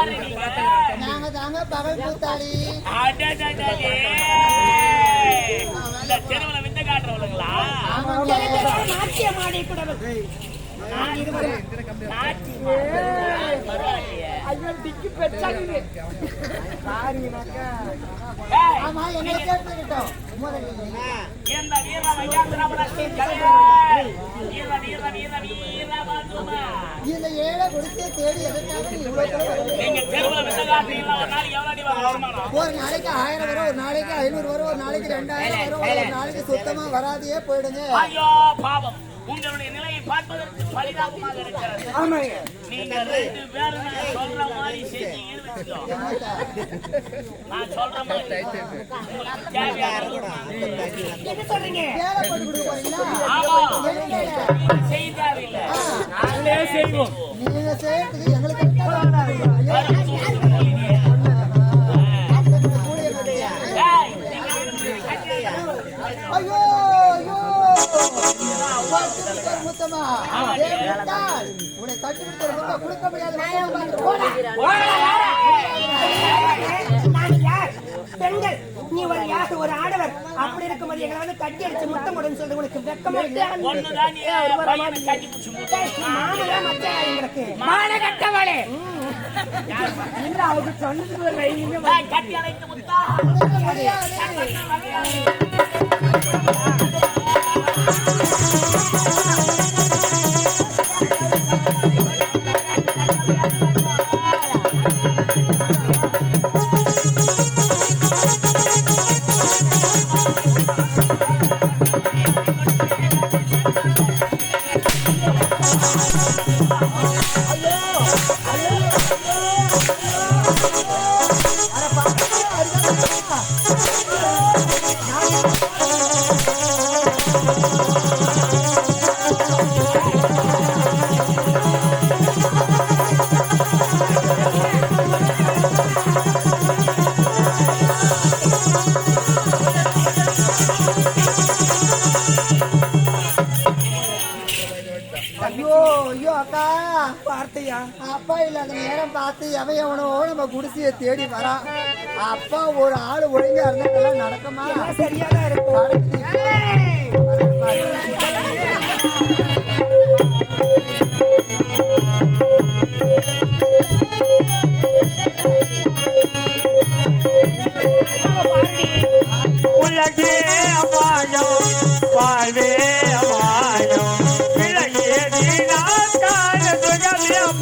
நாங்க தாங்க பகல் கூத்தாளி. வித்த காட்டுறவளுங்களா? நாட்டியமாடி கூட நாட்டியமா திக்கு பெற்றாங்க ஏழை கொடுத்தே தேடி ஒரு நாளைக்கு ஆயிரம் வரும் ஒரு நாளைக்கு ஐநூறு வரும் ஒரு நாளைக்கு ரெண்டாயிரம் வரும் ஒரு நாளைக்கு சுத்தமா வராதையே போயிடுங்க. உங்களுடைய நிலையை பார்ப்பதற்கு பரிதாபமாக இருக்கிறது. நீங்க ரெண்டு பேரும் சொல்ற மாதிரி செஞ்சீங்கன்னு. நான் சொல்ற மாதிரி. என்ன சொல்றீங்க? நாங்களே செய்வோம். நீங்க செய்யறதுக்கு முத்தமா ஏன் உன்னை தட்டி கொடுக்க முடியாது பெண்கள் நீ ஒரு யாரு ஒரு ஆடவர் அப்படி இருக்கும்போது எங்களை வந்து கட்டி அடிச்சு முத்தம் போடுன்னு சொல்லி உனக்கு வெக்கமா இல்லையா? எங்களுக்கு மான கட்டவளே சொன்னது வார்த்தையா அப்பா இல்லாத நேரம் பார்த்து எவன் எவனோ நம்ம குடிசையை தேடி வரான் அப்பா ஒரு ஆள் ஒழுங்கா இருந்தா நடக்குமா? சரியாதான் இருக்கும்.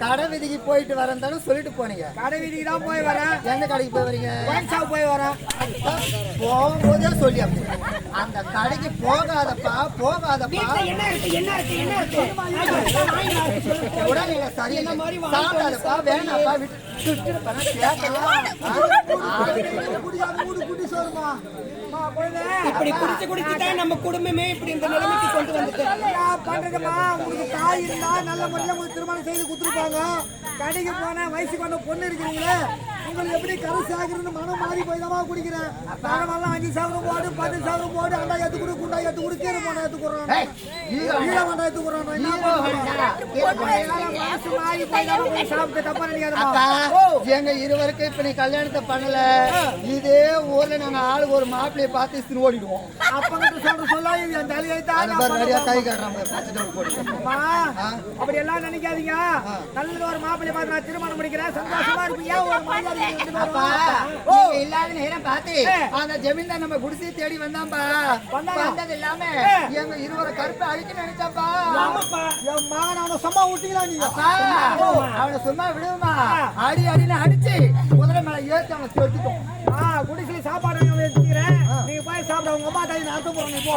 கடை விதிக்கு போயிட்டு வரேன் சொல்லிட்டு போனீங்க கடை வீதிக்கு தான் போய் வரேன் எந்த கடைக்கு போய் வரீங்க ஒயின் ஷாப் போய் வரேன் போகும்போதே சொல்லி அப்படி அந்த கடைக்கு போகாதப்பா போகாதப்பா என்ன இருக்கு என்ன இருக்கு என்ன இருக்கு உடனே சரி சாப்பிடாதப்பா வேணாப்பா இப்படி குடிச்சு குடிச்சு தான் நம்ம குடும்பமே இப்படி இந்த நிலைமைக்கு கொண்டு வந்துட்டு பண்றதுமா உங்களுக்கு தாய் இருந்தா நல்ல முறையில் உங்களுக்கு திருமணம் செய்து கொடுத்துருப்பாங்க கடைக்கு போனா வயசுக்கு வந்த பொண்ணு இருக்கிறீங்களே. உங்களுக்கு எப்படி கருசு ஆகுறதுன்னு மனம் மாறி போய் தான் குடிக்கிறேன். பணமெல்லாம் அஞ்சு சவரம் போடு பத்து சவரம் போடு அண்டா ஏத்து கொடு குண்டா ஏத்து கொடு கீரை போண்டா ஏத்து கொடுறோம். ஈர போண்டா ஏத்து கொடுறோம். சாப்பிட்டு தப்பா நினைக்காதமா எங்க இருவருக்கும் இப்ப நீ கல்யாணத்தை பண்ணல. இதே ஊர்ல நாங்க ஆளுக்கு ஒரு மாப்பிள்ளைய பார்த்து இஸ்திரி ஓடிடுவோம். அப்பங்கிட்ட சொல்ற சொல்லாது என் தலையை போட்டு அப்படி எல்லாம் நினைக்காதீங்க. நல்ல ஒரு மாப்பிள்ளை பார்த்து நான் திருமணம் முடிக்கிறேன். சந்தோஷமா இருப்பீங்க. ஒரு மரியாதை அப்பா நீங்க இல்லாத நேரம் பார்த்து அந்த ஜமீன்தார் நம்ம குடிசை தேடி வந்தாம்பா? வந்தது இல்லாம எங்க இருவரை கருப்பை அழிக்க நினைச்சாப்பா என் மகன் அவனை சும்மா விட்டீங்களா நீங்க அவனை சும்மா விடுவோமா அடி அடின்னு அடிச்சு குதிரை மேல ஏத்தி அவனை தொட்டுட்டோம் ஆ குடிசையில சாப்பாடு வச்சுக்கிறேன். நீங்க போய் சாப்பிட. உங்க அம்மா தாய் நான் போறேன். போ.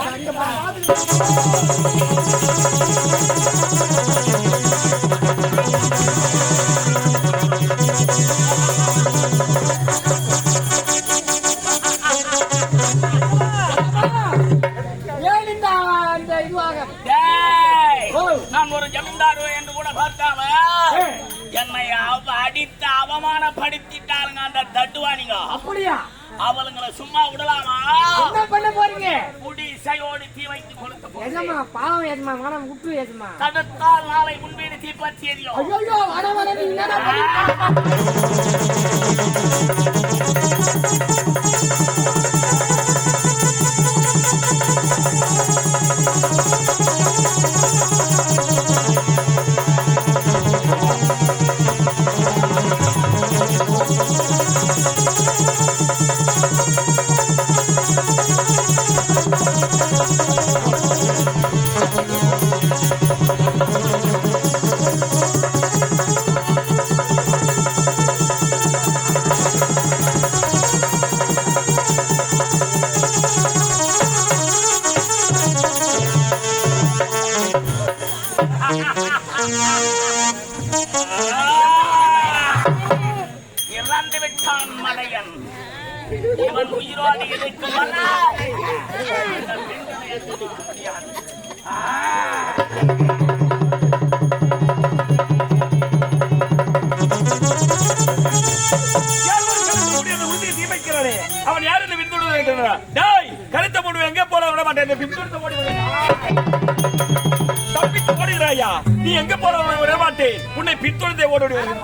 ஜமீன்தார் என்று கூட பார்க்காம என்னை அவ அடித்து அவமானப்படுத்திட்டாளுங்க அந்த தட்டுவானிங்க அப்படியா? அவளுங்களை சும்மா விடலாமா? என்ன பண்ண போறீங்க? குடி இசையோடு தீ வைத்து போகிறேன். எஜமா பாவம் எஜமா மனம் விட்டு எஜமா. தடுத்தால் நாளை முன்வீடு தீப்பற்றி எரியும் ஐயோ வர வர நீ இறந்து விட்டான் மலையன் இவன் உயிரோடு இருக்கும் வரை முடியாது. ஐயா நீ எங்க போற விட மாட்டேன் உன்னை பின்தொடர்ந்தே ஓடோடி வருகிறேன்